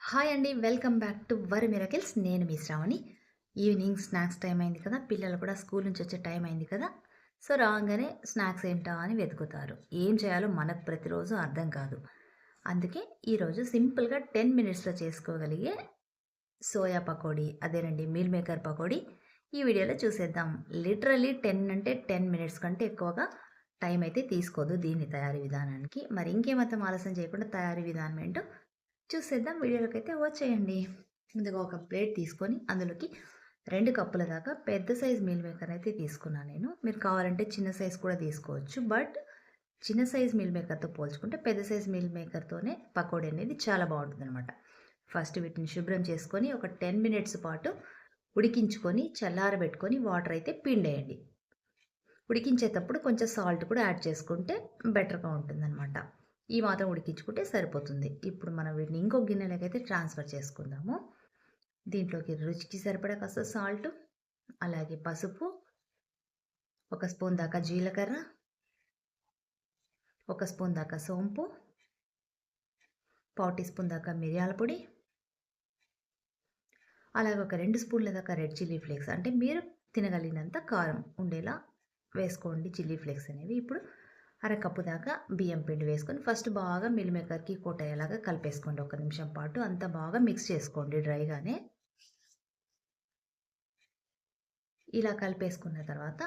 Hi అండి welcome back to our miracles. నేను మీ శ్రావణి. ఈవినింగ్ స్నాక్స్ టైం అయింది కదా పిల్లలు కూడా స్కూల్ నుంచి వచ్చే టైం అయింది కదా సో రాగానే స్నాక్స్ ఏంటా అని వెతుకుతారు. ఏం చేయాలో మనకు ప్రతిరోజు అర్థం కాదు. అందుకే ఈరోజు సింపుల్గా టెన్ మినిట్స్లో చేసుకోగలిగే సోయా పకోడీ అదేనండి మీల్ మేకర్ పకోడీ ఈ వీడియోలో చూసేద్దాం. లిటరలీ టెన్ అంటే టెన్ మినిట్స్ కంటే ఎక్కువగా టైం అయితే తీసుకోదు దీని తయారీ విధానానికి. మరి ఇంకేమాత్రం ఆలస్యం చేయకుండా తయారీ విధానం ఏంటో చూసేద్దాం. వీడియోలోకి అయితే వచ్చేయండి. ముందుగా ఒక ప్లేట్ తీసుకొని అందులోకి రెండు కప్పుల దాకా పెద్ద సైజ్ మీల్ మేకర్ అయితే తీసుకున్నాను నేను. మీరు కావాలంటే చిన్న సైజ్ కూడా తీసుకోవచ్చు. బట్ చిన్న సైజ్ మీల్ మేకర్తో పోల్చుకుంటే పెద్ద సైజ్ మీల్ మేకర్తోనే పకోడీ అనేది చాలా బాగుంటుంది అనమాట ఫస్ట్ వీటిని శుభ్రం చేసుకొని ఒక టెన్ మినిట్స్ పాటు ఉడికించుకొని చల్లారబెట్టుకొని వాటర్ అయితే పిండేయండి. ఉడికించేటప్పుడు కొంచెం సాల్ట్ కూడా యాడ్ చేసుకుంటే బెటర్గా ఉంటుందన్నమాట. ఈ మాత్రం ఉడికించుకుంటే సరిపోతుంది. ఇప్పుడు మనం వీటిని ఇంకో గిన్నెలోకి అయితే ట్రాన్స్ఫర్ చేసుకుందాము. దీంట్లోకి రుచికి సరిపడా కాస్త సాల్ట్ అలాగే పసుపు ఒక స్పూన్ దాకా జీలకర్ర ఒక స్పూన్ దాకా సోంపు పావు టీ స్పూన్ దాకా మిరియాల పొడి అలాగే ఒక రెండు స్పూన్ల దాకా రెడ్ చిల్లీ ఫ్లేక్స్. అంటే మీరు తినగలిగినంత కారం ఉండేలా వేసుకోండి చిల్లీ ఫ్లేక్స్ అనేవి. ఇప్పుడు అరకప్పు దాకా బియ్యం పిండి వేసుకొని ఫస్ట్ బాగా మిల్ మేకర్కి కోట అయ్యేలాగా కలిపేసుకోండి. ఒక నిమిషం పాటు అంతా బాగా మిక్స్ చేసుకోండి డ్రైగానే. ఇలా కలిపేసుకున్న తర్వాత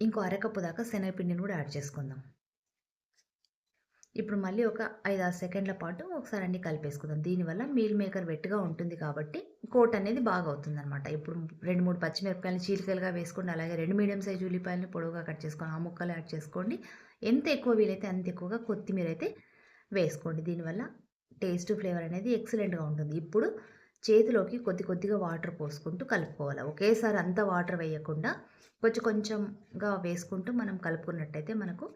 ఇంకో అరకప్పు దాకా శనగపిండిని కూడా యాడ్ చేసుకుందాం. ఇప్పుడు మళ్ళీ ఒక ఐదు ఆరు సెకండ్ల పాటు ఒకసారి అన్ని కలిపేసుకుందాం. దీనివల్ల మీల్ మేకర్ వెట్టుగా ఉంటుంది కాబట్టి కోట్ అనేది బాగా అవుతుంది అనమాట ఇప్పుడు రెండు మూడు పచ్చిమిరపకాయలు చీలికలుగా వేసుకోండి. అలాగే రెండు మీడియం సైజు ఉల్లిపాయలను పొడవుగా కట్ చేసుకోండి ఆ ముక్కలు యాడ్ చేసుకోండి. ఎంత ఎక్కువ వీలైతే అంత ఎక్కువగా కొత్తిమీర అయితే వేసుకోండి. దీనివల్ల టేస్ట్ ఫ్లేవర్ అనేది ఎక్సలెంట్గా ఉంటుంది. ఇప్పుడు చేతిలోకి కొద్ది కొద్దిగా వాటర్ పోసుకుంటూ కలుపుకోవాలి. ఒకేసారి అంత వాటర్ వేయకుండా కొంచెం కొంచెంగా వేసుకుంటూ మనం కలుపుకున్నట్టయితే మనకు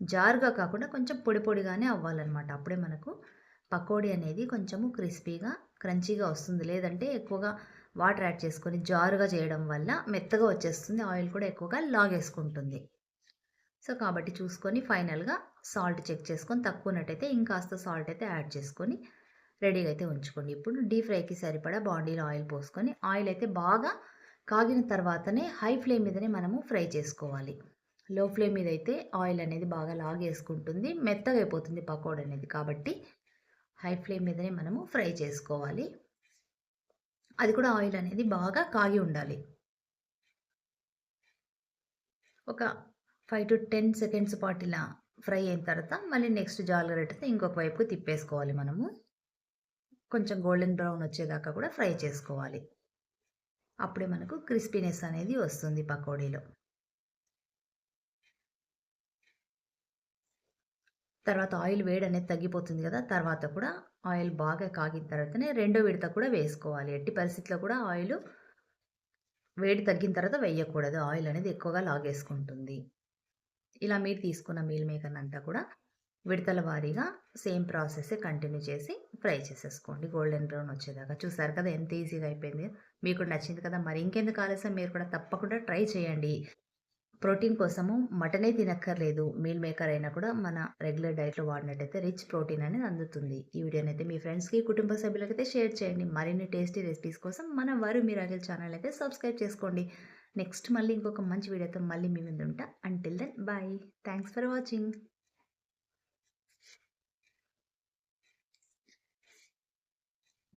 జారుగా కాకుండా కొంచెం పొడి పొడిగానే అవ్వాలన్నమాట. అప్పుడే మనకు పకోడీ అనేది కొంచెము క్రిస్పీగా క్రంచీగా వస్తుంది. లేదంటే ఎక్కువగా వాటర్ యాడ్ చేసుకొని జారుగా చేయడం వల్ల మెత్తగా వచ్చేస్తుంది. ఆయిల్ కూడా ఎక్కువగా లాగేసుకుంటుంది. సో కాబట్టి చూసుకొని ఫైనల్గా సాల్ట్ చెక్ చేసుకొని తక్కువ ఉన్నట్టయితే ఇంకాస్త సాల్ట్ అయితే యాడ్ చేసుకొని రెడీగా అయితే ఉంచుకోండి. ఇప్పుడు డీప్ ఫ్రైకి సరిపడా బాండీలో ఆయిల్ పోసుకొని ఆయిల్ అయితే బాగా కాగిన తర్వాతనే హై ఫ్లేమ్ మీదనే మనము ఫ్రై చేసుకోవాలి. లో ఫ్లేమ్ మీద అయితే ఆయిల్ అనేది బాగా లాగేసుకుంటుంది మెత్తగా అయిపోతుంది పకోడ అనేది కాబట్టి హై ఫ్లేమ్ మీదనే మనము ఫ్రై చేసుకోవాలి. అది కూడా ఆయిల్ అనేది బాగా కాగి ఉండాలి. ఒక ఫైవ్ టు టెన్ సెకండ్స్ పాటు ఇలా ఫ్రై అయిన తర్వాత మళ్ళీ నెక్స్ట్ జాలగరెట్టితే ఇంకొక వైపుకు తిప్పేసుకోవాలి మనము. కొంచెం గోల్డెన్ బ్రౌన్ వచ్చేదాకా కూడా ఫ్రై చేసుకోవాలి. అప్పుడే మనకు క్రిస్పీనెస్ అనేది వస్తుంది పకోడీలో. తర్వాత ఆయిల్ వేడి అనేది తగ్గిపోతుంది కదా తర్వాత కూడా ఆయిల్ బాగా కాగిన తర్వాతనే రెండో విడత కూడా వేసుకోవాలి. ఎట్టి పరిస్థితిలో కూడా ఆయిల్ వేడి తగ్గిన తర్వాత వేయకూడదు. ఆయిల్ అనేది ఎక్కువగా లాగేసుకుంటుంది. ఇలా మీరు తీసుకున్న మీల్ మేకర్ అంతా కూడా విడతల వారీగా సేమ్ ప్రాసెస్ కంటిన్యూ చేసి ఫ్రై చేసేసుకోండి. గోల్డెన్ బ్రౌన్ వచ్చేదాకా. చూసారు కదా ఎంత ఈజీగా అయిపోయింది. మీకు నచ్చింది కదా. మరి ఇంకెందుకు ఆలస్యం? మీరు కూడా తప్పకుండా ట్రై చేయండి. ప్రోటీన్ కోసము మటనే తినక్కర్లేదు. మీల్ మేకర్ అయినా కూడా మన రెగ్యులర్ డైట్లో వాడినట్టయితే రిచ్ ప్రోటీన్ అనేది అందుతుంది. ఈ వీడియోని అయితే మీ ఫ్రెండ్స్కి కుటుంబ సభ్యులకైతే షేర్ చేయండి. మరిన్ని టేస్టీ రెసిపీస్ కోసం మన వారు మీరాగిల్ ఛానల్ అయితే సబ్స్క్రైబ్ చేసుకోండి. నెక్స్ట్ మళ్ళీ ఇంకొక మంచి వీడియోతో మళ్ళీ మీ ముందు ఉంటా until then bye thanks for watching